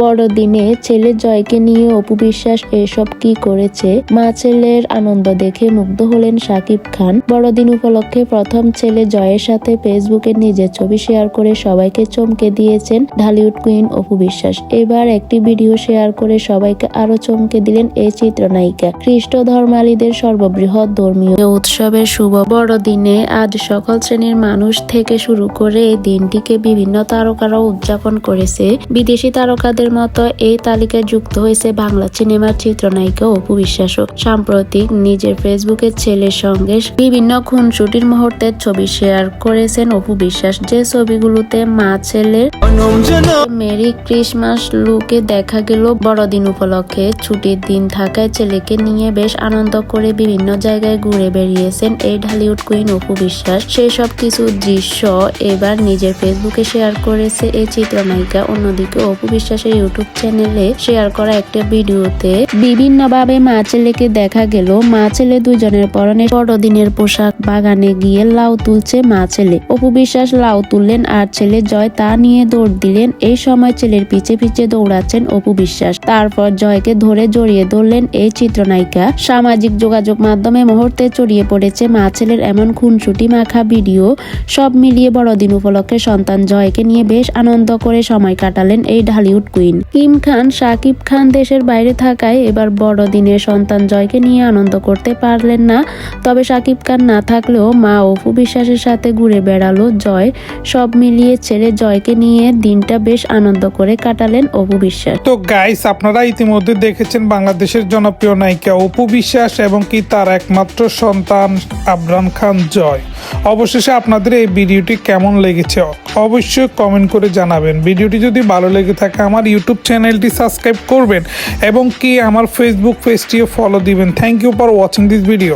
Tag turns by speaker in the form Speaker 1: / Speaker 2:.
Speaker 1: বড়দিনে ছেলে জয়কে নিয়ে অপু বিশ্বাস এসব কি করেছে? মা ছেলের আনন্দ দেখে মুগ্ধ হলেন সাকিব খান। বড়দিন উপলক্ষে প্রথম ছেলে জয়ের সাথে ফেসবুকে নিজের ছবি শেয়ার করে সবাইকে চমকে দিয়েছেন ঢালিউড কুইন অপু বিশ্বাস। এবার একটি ভিডিও শেয়ার করে সবাইকে আরও চমকে দিলেন এই চিত্রনায়িকা। খ্রিস্ট ধর্মালীদের সর্ববৃহৎ ধর্মীয় উৎসবের শুভ বড়দিনে আজ সকল শ্রেণির মানুষ থেকে শুরু করে এই দিনটিকে বিভিন্ন তারকারা উদযাপন করেছে। বিদেশি তারকাদের মতো এই তালিকায় যুক্ত হয়েছে বাংলা সিনেমার চিত্রনায়িকা অপু বিশ্বাসও। সাম্প্রতিক নিজের ফেসবুকে ছেলের সঙ্গে বিভিন্ন খুনসুটির মুহূর্তের ছবি শেয়ার করেছেন অপু বিশ্বাস। যে ছবিগুলোতে মা ছেলের মেরি ক্রিসমাস লুকে দেখা গেল, বড়দিন উপলক্ষে ছুটির দিন থাকায় ছেলেকে নিয়ে বেশ আনন্দ করে বিভিন্ন জায়গায় ঘুরে বেরিয়েছেন এই ঢালিউড কুইন অপু বিশ্বাস। সেই সব কিছু দৃশ্য এবার নিজের ফেসবুকে শেয়ার করেছে এই চিত্রনায়িকা। অন্যদিকে অপু বিশ্বাসের ইউটিউব চ্যানেলে শেয়ার করা একটা ভিডিওতে বিভিন্নভাবে মা ছেলেকে দেখা গেল। মা ছেলে দুজনের পরনে বড়দিনের পোশাক, বাগানে গিয়ে লাউ তুলছে মা ছেলে। অপু বিশ্বাস লাউ তুললেন আর ছেলে জয় তা নিয়ে দৌড় দিলেন। এই সময় ছেলের পিছে পিছে দৌড়াচ্ছেন অপু বিশ্বাস। তারপর জয়কে ধরে জড়িয়ে ধরলেন এই চিত্রনায়িকা। সামাজিক যোগাযোগ মাধ্যমে মুহূর্তে ছড়িয়ে পড়েছে মা ছেলের এমন খুনসুটি মাখা ভিডিও। সব মিলিয়ে বড়দিন উপলক্ষে সন্তান জয়কে নিয়ে বেশ আনন্দ করে সময় কাটালেন এই ঢালিউড কুইন কিম খান শাকিব খান দেশের বাইরে থাকায় এবার বড়দিনে সন্তান জয়কে নিয়ে আনন্দ করতে পারলেন না। তবে শাকিব খান না থাকলেও মা অপু বিশ্বাসের সাথে ঘুরে বেড়ালো জয়। সব মিলিয়ে ছেলে জয়কে নিয়ে দিনটা বেশ আনন্দ করে কাটালেন অপু বিশ্বাস।
Speaker 2: তো গাইস আপনারা ইতিমধ্যে দেখেছেন বাংলাদেশের জনপ্রিয় নায়িকা অপু বিশ্বাস এবং কি তার একমাত্র সন্তান আবরান খান জয়। অবশেষে আপনাদের এই ভিডিওটি কেমন লেগেছে অবশ্যই কমেন্ট করে জানাবেন। ভিডিওটি যদি ভালো লেগে থাকে আমার ইউটিউব চ্যানেলটি সাবস্ক্রাইব করবেন এবং কি আমার ফেসবুক পেজটিও ফলো দিবেন। Thank you for watching this video